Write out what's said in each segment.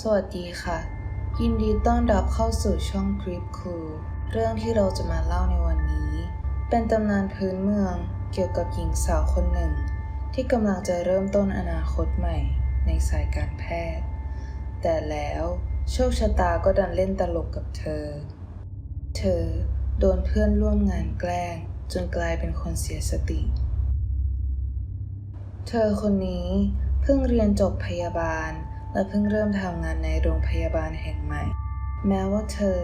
สวัสดีค่ะ ยินดีต้อนรับเข้าสู่ช่อง Grip Cool เรื่องที่เราจะมาเล่าในวันนี้ เป็นตำนานพื้นเมืองเกี่ยวกับหญิงสาวคนหนึ่ง ที่กำลังจะเริ่มต้นอนาคตใหม่ในสายการแพทย์ แต่แล้วโชคชะตาก็ดันเล่นตลกกับเธอ เธอโดนเพื่อนร่วมงานแกล้ง จนกลายเป็นคนเสียสติ เธอคนนี้เพิ่งเรียนจบพยาบาล และเพิ่งเริ่มทำงานในโรงพยาบาลแห่งใหม่ แม้ว่าเธอ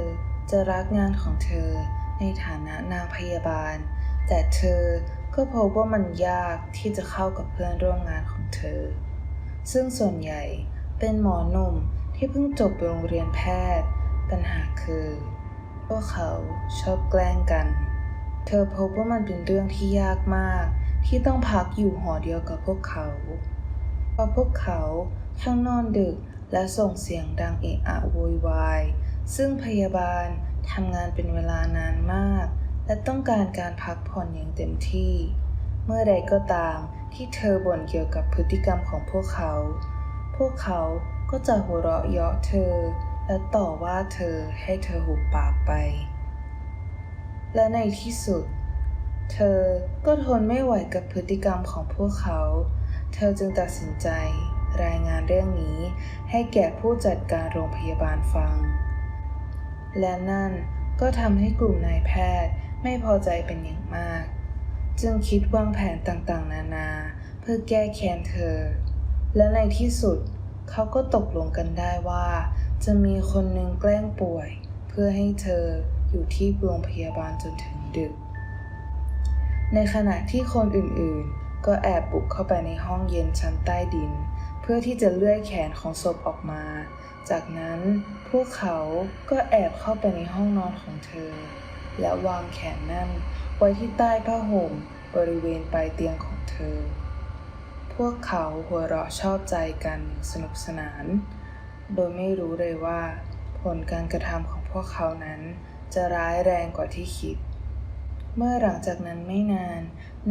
จะรักงานของเธอในฐานะนางพยาบาล แต่เธอก็พบว่ามันยากที่จะเข้ากับเพื่อนร่วมงานของเธอ ซึ่งส่วนใหญ่เป็นหมอหนุ่มที่เพิ่งจบโรงเรียนแพทย์ ปัญหาคือพวกเขาชอบแกล้งกัน เธอพบว่ามันเป็นเรื่องที่ยากมาก ที่ต้องพักอยู่หอเดียวกับพวกเขา เพราะพวกเขา ทั้งนอนดึกและส่งเสียงดังเอะอะโวยวาย ซึ่งพยาบาลทำงานเป็นเวลานานมาก และต้องการการพักผ่อนอย่างเต็มที่ เมื่อใดก็ตามที่เธอบ่นเกี่ยวกับพฤติกรรมของพวกเขา พวกเขาก็จะหัวเราะเยาะเธอ และต่อว่าเธอให้เธอหุบปากไป และในที่สุด เธอก็ทนไม่ไหวกับพฤติกรรมของพวกเขา เธอจึงตัดสินใจ รายงานเรื่องนี้ให้แก่ผู้จัดการโรงพยาบาลฟัง และนั่นก็ทำให้กลุ่มนายแพทย์ไม่พอใจเป็นอย่างมาก จึงคิดวางแผนต่างๆ นานาเพื่อแก้แค้นเธอ และในที่สุดเขาก็ตกลงกันได้ว่า จะมีคนหนึ่งแกล้งป่วย เพื่อให้เธออยู่ที่โรงพยาบาลจนถึงดึก ในขณะที่คนอื่นๆ ก็แอบบุกเข้าไปในห้องเย็นชั้นใต้ดิน เพื่อที่จะเลื่อยแขนของศพออกมา จากนั้นพวกเขาก็แอบเข้าไปในห้องนอนของเธอ และวางแขนนั่นไว้ที่ใต้ผ้าห่มบริเวณปลายเตียงของเธอ พวกเขาหัวเราะชอบใจกันสนุกสนาน โดยไม่รู้เลยว่า ผลการกระทำของพวกเขานั้นจะร้ายแรงกว่าที่คิด เมื่อหลังจากนั้นไม่นาน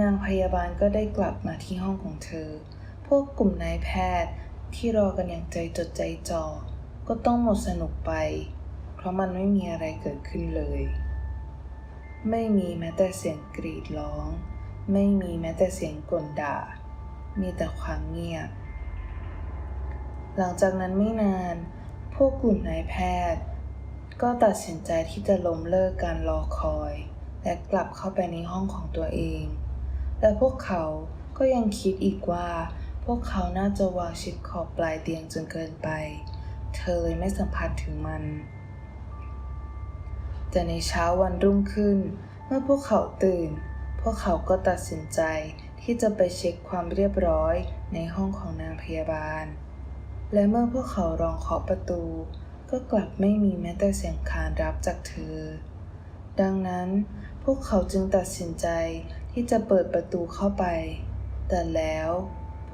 นางพยาบาลก็ได้กลับมาที่ห้องของเธอ วกกลุ่มนายแพทย์ที่รอกันอย่างใจจดใจจ่อ ก็ต้องหมดสนุกไป เพราะมันไม่มีอะไรเกิดขึ้นเลย ไม่มีแม้แต่เสียงกรีดร้อง ไม่มีแม้แต่เสียงกลด่า มีแต่ความเงียบ หลังจากนั้นไม่นาน พวกกลุ่มนายแพทย์ ก็ตัดสินใจที่จะล้มเลิกการรอคอย และกลับเข้าไปในห้องของตัวเองแต่พวกเขาก็ยังคิดอีกว่า พวกเขาน่าจะวางชิดขอบปลายเตียงจนเกินไป เธอเลยไม่สัมผัสถึงมัน แต่ในเช้าวันรุ่งขึ้น เมื่อพวกเขาตื่น พวกเขาก็ตัดสินใจที่จะไปเช็คความเรียบร้อยในห้องของนางพยาบาล และเมื่อพวกเขาลองเคาะประตู ก็กลับไม่มีแม้แต่เสียงคานรับจากเธอ ดังนั้นพวกเขาจึงตัดสินใจที่จะเปิดประตูเข้าไป แต่แล้ว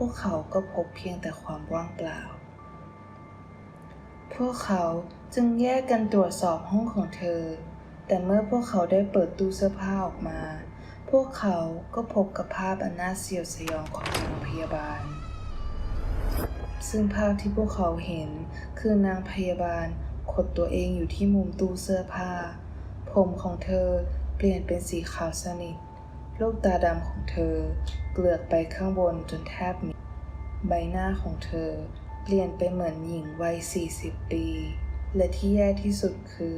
พวกเขาก็พบเพียงแต่ความว่างเปล่า พวกเขาจึงแยกกันตรวจสอบห้องของเธอ แต่เมื่อพวกเขาได้เปิดตู้เสื้อผ้าออกมา พวกเขาก็พบกับภาพอันน่าเสียวสยองของนางพยาบาล ซึ่งภาพที่พวกเขาเห็นคือนางพยาบาลขดตัวเองอยู่ที่มุมตู้เสื้อผ้า ผมของเธอเปลี่ยนเป็นสีขาวสนิท ลูกตาดำของเธอ เกลือกไปข้างบนจนแทบมิดใบหน้าของเธอ เปลี่ยนไปเหมือนหญิงวัย 40 ปี และที่แย่ที่สุดคือ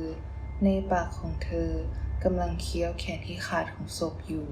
ในปากของเธอกำลังเคี้ยวแขนที่ขาดของศพอยู่